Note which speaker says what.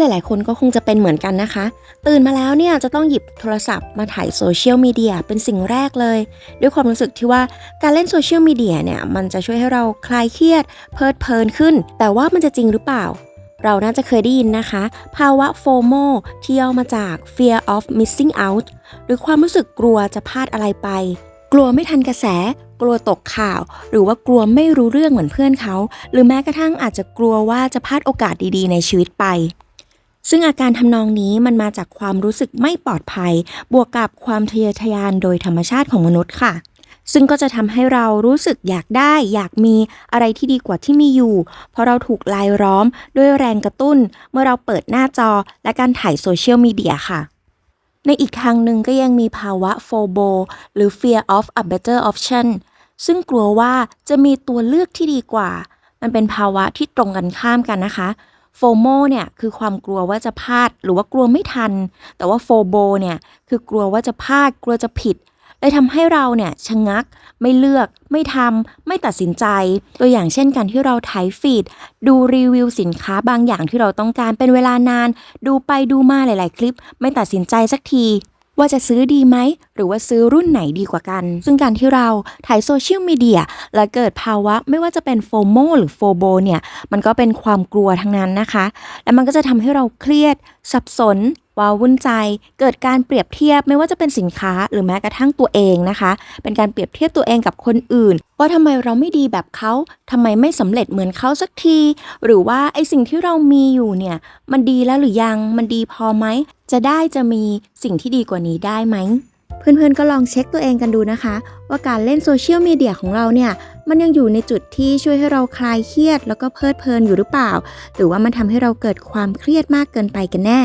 Speaker 1: หลาย ๆ คนก็คงจะเป็นเหมือนกันนะคะ ตื่นมาแล้วเนี่ยจะต้องหยิบโทรศัพท์มาถ่ายโซเชียลมีเดียเป็นสิ่งแรกเลย ด้วยความรู้สึกที่ว่าการเล่นโซเชียลมีเดียเนี่ยมันจะช่วยให้เราคลายเครียด เพลิดเพลินขึ้น แต่ว่ามันจะจริงหรือเปล่า เราน่าจะเคยได้ยินนะคะ ภาวะโฟโมที่ย่อมาจาก fear of missing out หรือความรู้สึกกลัวจะพลาดอะไรไป กลัวไม่ทันกระแสกลัวตกข่าว หรือว่ากลัวไม่รู้เรื่องเหมือนเพื่อนเขา หรือแม้กระทั่งอาจจะกลัวว่าจะพลาดโอกาสดีๆ ในชีวิตไป ซึ่งอาการทำนองนี้มันมาจากความรู้สึกไม่ปลอดภัย บวกกับความทะเยอทะยานโดยธรรมชาติของมนุษย์ค่ะ ซึ่งก็จะทำให้เรารู้สึกอยากได้ อยากมีอะไรที่ดีกว่าที่มีอยู่ เพราะเราถูกลายล้อมด้วยแรงกระตุ้น เมื่อเราเปิดหน้าจอและการถ่ายโซเชียลมีเดียค่ะในอีกทางหนึ่งก็ยังมีภาวะ FOBO หรือ Fear of a Better Option ซึ่งกลัวว่าจะมีตัวเลือกที่ดีกว่า มันเป็นภาวะที่ตรงกันข้ามกันนะคะ โฟโมเนี่ยคือความกลัวว่าจะพลาดหรือว่ากลัวไม่ทัน แต่ว่าโฟโบเนี่ยคือกลัวว่าจะพลาดกลัวจะผิดเลยทำให้เราเนี่ยชะงัก ไม่เลือก ไม่ทำไม่ตัดสินใจ ตัวอย่างเช่นการที่เราไถฟีดดูรีวิวสินค้าบางอย่างที่เราต้องการเป็นเวลานาน ดูไปดูมาหลาย ๆ คลิป ไม่ตัดสินใจสักที ว่าจะซื้อดีไหม หรือว่าซื้อรุ่นไหนดีกว่ากัน ซึ่งการที่เราถ่ายโซเชียลมีเดียและเกิดภาวะไม่ว่าจะเป็นโฟโมหรือโฟโบเนี่ย มันก็เป็นความกลัวทั้งนั้นนะคะ และมันก็จะทำให้เราเครียด สับสน ว้าวุ่นใจ เกิดการเปรียบเทียบไม่ว่าจะเป็นสินค้าหรือแม้กระทั่งตัวเองนะคะ เป็นการเปรียบเทียบตัวเองกับคนอื่น ว่าทำไมเราไม่ดีแบบเขาทำไมไม่สำเร็จเหมือนเขาสักที หรือว่าไอสิ่งที่เรามีอยู่เนี่ย มันดีแล้วหรือยังมันดีพอไหมจะได้จะมีสิ่งที่ดีกว่านี้ได้ไหมเพื่อนๆ ก็ลองเช็คตัวเองกันดูนะคะ ว่าการเล่นโซเชียลมีเดียของเราเนี่ย มันยังอยู่ในจุดที่ช่วยให้เราคลายเครียด แล้วก็เพลิดเพลินอยู่หรือเปล่า หรือว่ามันทำให้เราเกิดความเครียดมากเกินไปกันแน่